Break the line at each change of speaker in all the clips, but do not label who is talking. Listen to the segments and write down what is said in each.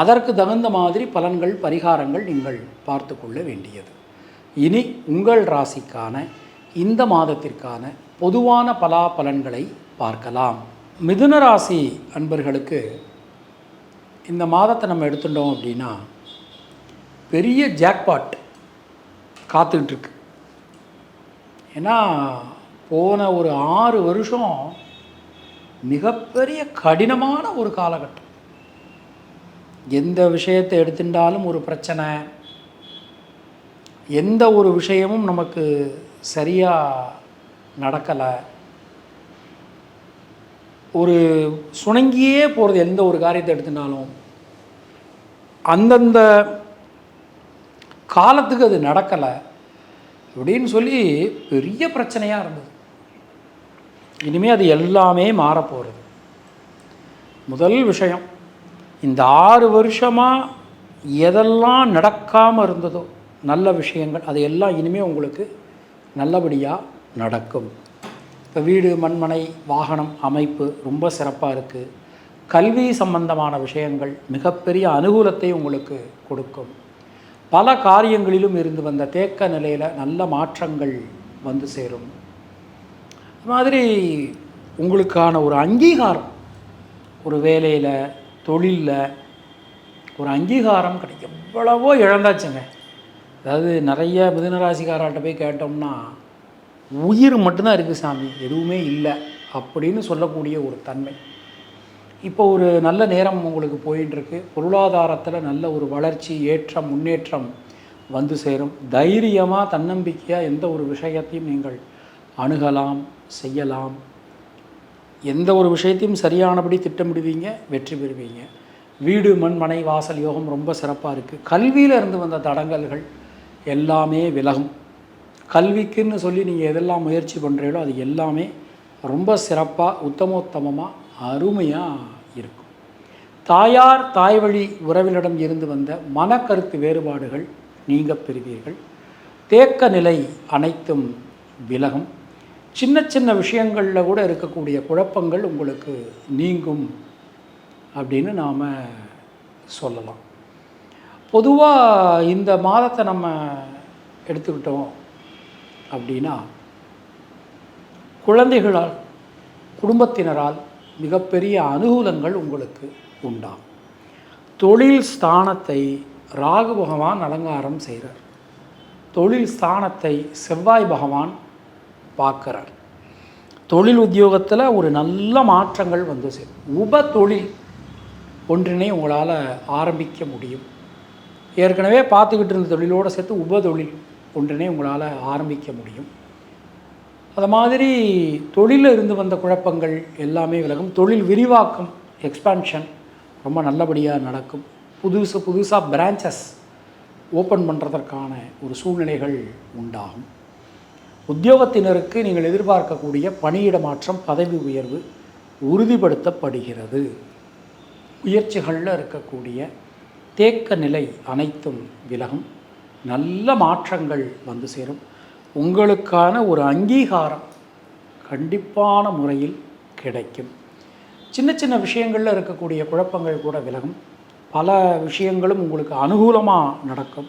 அதற்கு தகுந்த மாதிரி பலன்கள் பரிகாரங்கள் நீங்கள் பார்த்து கொள்ள வேண்டியது. இனி உங்கள் ராசிக்கான இந்த மாதத்திற்கான பொதுவான பலா பலன்களை பார்க்கலாம். மிதுன ராசி அன்பர்களுக்கு இந்த மாதத்தை நம்ம எடுத்துட்டோம் அப்படின்னா பெரிய ஜாக்பாட் காத்துக்கிட்டுருக்கு. ஏன்னா போன ஒரு ஆறு வருஷம் மிகப்பெரிய கடினமான ஒரு காலகட்டம். எந்த விஷயத்தை எடுத்துட்டாலும் ஒரு பிரச்சனை. எந்த ஒரு விஷயமும் நமக்கு சரியாக நடக்கலை. ஒரு சுணங்கியே போகிறது எந்த ஒரு காரியத்தை எடுத்துனாலும் அந்தந்த காலத்துக்கு அது நடக்கலை அப்படின்னு சொல்லி பெரிய பிரச்சனையாக இருந்தது. இனிமேல் அது எல்லாமே மாறப்போகிறது முதல் விஷயம். இந்த ஆறு வருஷமாக எதெல்லாம் நடக்காமல் இருந்ததோ நல்ல விஷயங்கள் அதையெல்லாம் இனிமேல் உங்களுக்கு நல்லபடியாக நடக்கும். இப்போ வீடு மண்மனை வாகனம் அமைப்பு ரொம்ப சிறப்பாக இருக்குது கல்வி சம்பந்தமான விஷயங்கள் மிகப்பெரிய அனுகூலத்தை உங்களுக்கு கொடுக்கும். பல காரியங்களிலும் இருந்து வந்த தேக்க நிலையில் நல்ல மாற்றங்கள் வந்து சேரும். அது மாதிரி உங்களுக்கான ஒரு அங்கீகாரம் ஒரு வேலையில் தொழிலில் ஒரு அங்கீகாரம் கிடைக்கும். எவ்வளவோ இழந்தாச்சுங்க. அதாவது நிறைய மிதுனராசிக்காராட்ட போய் கேட்டோம்னா உயிர் மட்டும்தான் இருக்குது சாமி எதுவுமே இல்லை அப்படின்னு சொல்லக்கூடிய ஒரு தன்மை. இப்போ ஒரு நல்ல நேரம் உங்களுக்கு போயின்ட்டுருக்கு பொருளாதாரத்தில் நல்ல ஒரு வளர்ச்சி ஏற்றம் முன்னேற்றம் வந்து சேரும். தைரியமாக தன்னம்பிக்கையாக எந்த ஒரு விஷயத்தையும் நீங்கள் அணுகலாம் செய்யலாம். எந்த ஒரு விஷயத்தையும் சரியானபடி திட்டமிடுவீங்க வெற்றி பெறுவீங்க. வீடு மண் மனை வாசல் யோகம் ரொம்ப சிறப்பாக இருக்குது கல்வியில் இருந்து வந்த தடங்கல்கள் எல்லாமே விலகும். கல்விக்குன்னு சொல்லி நீங்கள் எதெல்லாம் முயற்சி பண்ணுறீங்களோ அது எல்லாமே ரொம்ப சிறப்பாக உத்தமோத்தமமாக அருமையாக இருக்கும். தாயார் தாய் வழி உறவினிடம் இருந்து வந்த மனக்கருத்து வேறுபாடுகள் நீங்க பெறுவீர்கள். தேக்க நிலை அனைத்தும் விலகும். சின்ன சின்ன விஷயங்களில் கூட இருக்கக்கூடிய குழப்பங்கள் உங்களுக்கு நீங்கும் அப்படின்னு நாம் சொல்லலாம். பொதுவாக இந்த மாதத்தை நம்ம எடுத்துக்கிட்டோம் அப்படின்னா குழந்தைகளால் குடும்பத்தினரால் மிகப்பெரிய அனுகூலங்கள் உங்களுக்கு உண்டாம் தொழில் ஸ்தானத்தை ராகு பகவான் அலங்காரம் செய்கிறார் தொழில் ஸ்தானத்தை செவ்வாய் பகவான் பார்க்குறார். தொழில் உத்தியோகத்தில் ஒரு நல்ல மாற்றங்கள் வந்து சேரும். உப தொழில் ஒன்றினை உங்களால் ஆரம்பிக்க முடியும். ஏற்கனவே பார்த்துக்கிட்டு இருந்த தொழிலோடு சேர்த்து உப தொழில் ஒன்றினை உங்களால் ஆரம்பிக்க முடியும். அது மாதிரி தொழிலில் இருந்து வந்த குழப்பங்கள் எல்லாமே விலகும். தொழில் விரிவாக்கம் எக்ஸ்பான்ஷன் ரொம்ப நல்லபடியாக நடக்கும். புதுசு புதுசாக பிரான்ச்சஸ் ஓப்பன் பண்ணுறதற்கான ஒரு சூழ்நிலைகள் உண்டாகும். உத்தியோகத்தினருக்கு நீங்கள் எதிர்பார்க்கக்கூடிய பணியிட மாற்றம் பதவி உயர்வு உறுதிப்படுத்தப்படுகிறது. முயற்சிகளில் இருக்கக்கூடிய தேக்க நிலை அனைத்தும் விலகும். நல்ல மாற்றங்கள் வந்து சேரும். உங்களுக்கான ஒரு அங்கீகாரம் கண்டிப்பான முறையில் கிடைக்கும். சின்ன சின்ன விஷயங்களில் இருக்கக்கூடிய குழப்பங்கள் கூட விலகும். பல விஷயங்களும் உங்களுக்கு அனுகூலமாக நடக்கும்.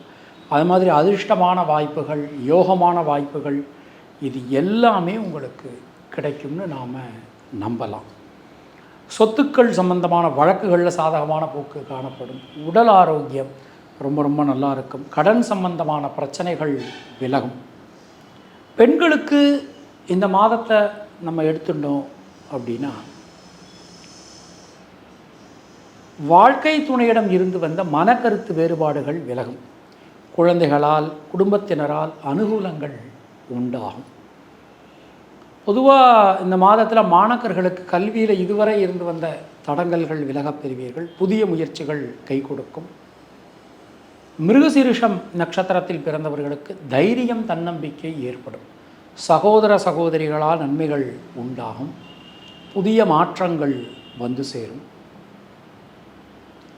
அது மாதிரி அதிர்ஷ்டமான வாய்ப்புகள் யோகமான வாய்ப்புகள் இது எல்லாமே உங்களுக்கு கிடைக்கும்னு நாம் நம்பலாம். சொத்துக்கள் சம்பந்தமான வழக்குகளில் சாதகமான போக்கு காணப்படும். உடல் ஆரோக்கியம் ரொம்ப ரொம்ப நல்லா இருக்கும். கடன் சம்பந்தமான பிரச்சனைகள் விலகும். பெண்களுக்கு இந்த மாதத்தை நம்ம எடுத்துட்டோம் அப்படின்னா வாழ்க்கை துணையிடம் இருந்து வந்த மனக்கருத்து வேறுபாடுகள் விலகும். குழந்தைகளால் குடும்பத்தினரால் அனுகூலங்கள் உண்டாகும். பொதுவாக இந்த மாதத்தில் மாணக்கர்களுக்கு கல்வியில் இதுவரை இருந்து வந்த தடங்கல்கள் விலகப் பெறுவீர்கள். புதிய முயற்சிகள் கை கொடுக்கும். மிருகசீரிஷம் நட்சத்திரத்தில் பிறந்தவர்களுக்கு தைரியம் தன்னம்பிக்கை ஏற்படும். சகோதர சகோதரிகளால் நன்மைகள் உண்டாகும். புதிய மாற்றங்கள் வந்து சேரும்.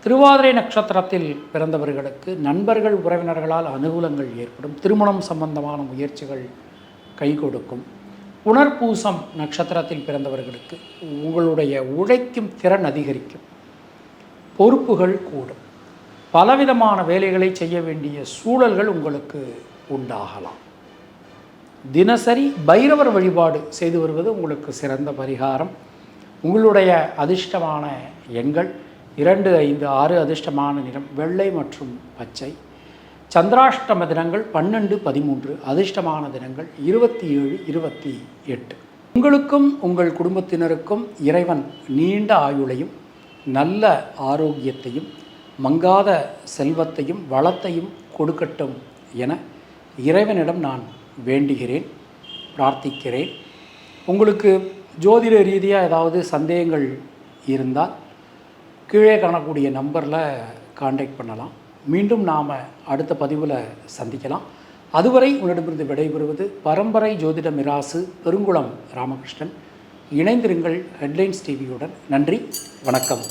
திருவாதிரை நட்சத்திரத்தில் பிறந்தவர்களுக்கு நண்பர்கள் உறவினர்களால் அனுகூலங்கள் ஏற்படும். திருமணம் சம்பந்தமான முயற்சிகள் கை கொடுக்கும். உணர்பூசம் நட்சத்திரத்தில் பிறந்தவர்களுக்கு உங்களுடைய உழைக்கும் திறன் அதிகரிக்கும். பொறுப்புகள் கூடும். பலவிதமான வேலைகளை செய்ய வேண்டிய சூழல்கள் உங்களுக்கு உண்டாகலாம். தினசரி பைரவர் வழிபாடு செய்து வருவது உங்களுக்கு சிறந்த பரிகாரம். உங்களுடைய அதிர்ஷ்டமான எண்கள் இரண்டு ஐந்து ஆறு அதிர்ஷ்டமான நிறம் வெள்ளை மற்றும் பச்சை. சந்திராஷ்டம தினங்கள் பன்னெண்டு பதிமூன்று அதிர்ஷ்டமான தினங்கள் இருபத்தி ஏழு இருபத்தி எட்டு. உங்களுக்கும் உங்கள் குடும்பத்தினருக்கும் இறைவன் நீண்ட ஆயுளையும் நல்ல ஆரோக்கியத்தையும் மங்காத செல்வத்தையும் வளத்தையும் கொடுக்கட்டும் என இறைவனிடம் நான் வேண்டுகிறேன் பிரார்த்திக்கிறேன். உங்களுக்கு ஜோதிட ரீதியாக ஏதாவது சந்தேகங்கள் இருந்தால் கீழே காணக்கூடிய நம்பரில் காண்டாக்ட் பண்ணலாம். மீண்டும் நாம் அடுத்த பதிவில் சந்திக்கலாம். அதுவரை உன்னிடமிருந்து விடைபெறுவது பரம்பரை ஜோதிட மிராசு பெருங்குளம் ராமகிருஷ்ணன். இணைந்திருங்கள் ஹெட்லைன்ஸ் டிவியுடன் நன்றி வணக்கம்.